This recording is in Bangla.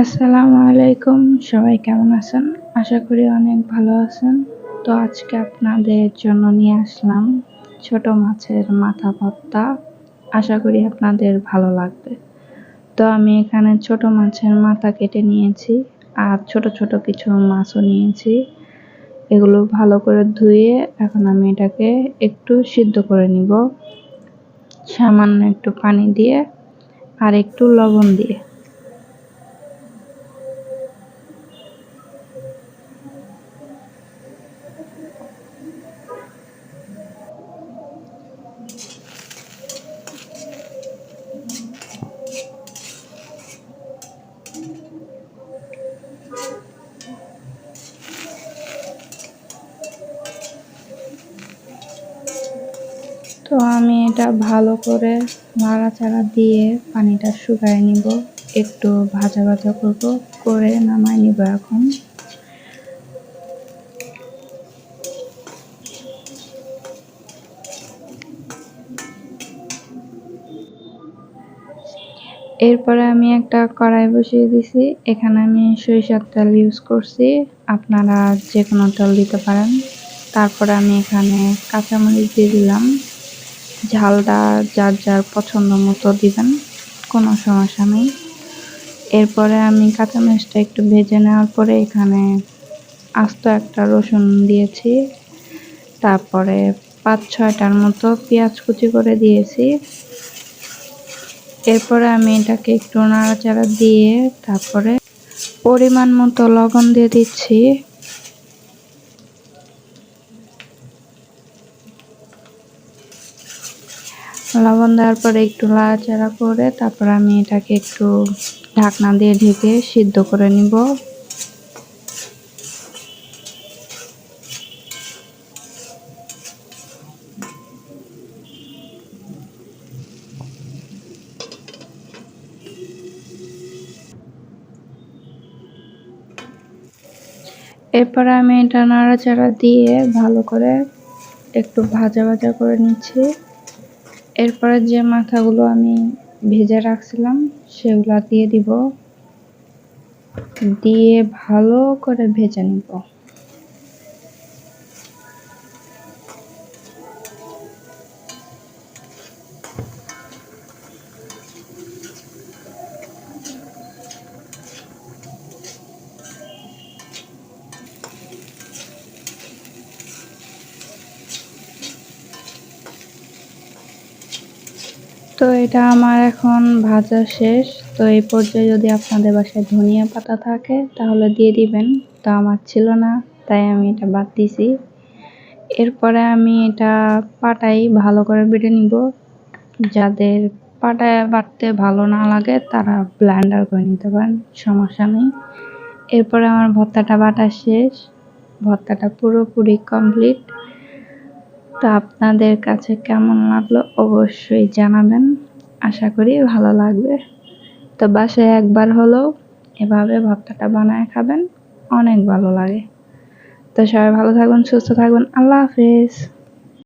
আসসালামু আলাইকুম, সবাই কেমন আছেন? আশা করি অনেক ভালো আছেন। তো আজকে আপনাদের জন্য নিয়ে আসলাম ছোট মাছের মাথা ভর্তা। আশা করি আপনাদের ভালো লাগবে। তো আমি এখানে ছোট মাছের মাথা কেটে নিয়েছি আর ছোট ছোট কিছু মাছও নিয়েছি। এগুলো ভালো করে ধুয়ে এখন আমি এটাকে একটু সিদ্ধ করে নিব। সামান্য একটু পানি দিয়ে আর একটু লবণ দিয়ে। তো আমি এটা ভালো করে নাড়াচাড়া দিয়ে পানিটা শুকায় নিব। একটু ভাজা ভাজা করব, করে নামাই নিব এখন। এরপরে আমি একটা কড়াই বসিয়ে দিছি। এখানে আমি সরিষার তেল ইউজ করছি। আপনারা যে কোনো তেল দিতে পারেন। তারপরে আমি এখানে কাঁচামরিচ দিয়ে দিলাম। ঝালটা যার যার পছন্দ মতো দিবেন, কোনো সমস্যা নেই। এরপরে আমি কাঁচামরিচটা একটু ভেজে নেওয়ার পরে এখানে আস্ত একটা রসুন দিয়েছি। তারপরে পাঁচ ছয়টার মতো পেঁয়াজ কুচি করে দিয়েছি। এরপরে আমি এটাকে একটু নাড়াচাড়া দিয়ে তারপরে পরিমাণ মতো লবণ দিয়ে দিচ্ছি। লবণ দেওয়ার পরে একটু লাড়াচাড়া করে তারপর আমি এটাকে একটু ঢাকনা দিয়ে ঢেকে সিদ্ধ করে নিব। এরপরে আমি এটা নাড়াচাড়া দিয়ে ভালো করে একটু ভাজা ভাজা করে নিচ্ছি। এরপরে যে মাথাগুলো আমি ভেজে রাখছিলাম সেগুলা দিয়ে দিব। দিয়ে ভালো করে ভেজে নিব। তো এটা আমার এখন ভাজা শেষ। তো এই পর্যায়ে যদি আপনাদের বাসায় ধনিয়া পাতা থাকে, তাহলে দিয়ে দিবেন। তো আমার ছিল না, তাই আমি এটা বাদ দিছি। এরপরে আমি এটা পাটাই ভালো করে বেটে নিব। যাদের পাটায় বাটতে ভালো না লাগে, তারা ব্ল্যান্ডার করে নিতে পারেন, সমস্যা নেই। এরপরে আমার ভর্তাটা বাটা শেষ। ভর্তাটা পুরোপুরি কমপ্লিট তো আপনাদের কাছে কেমন লাগল অবশ্যই জানাবেন। আশা করি ভালো লাগবে। তো বাসায় একবার হলেও এভাবে ভর্তাটা বানায় খাবেন, অনেক ভালো লাগে। তো সবাই ভালো থাকুন, সুস্থ থাকুন, আল্লাহ হাফেজ।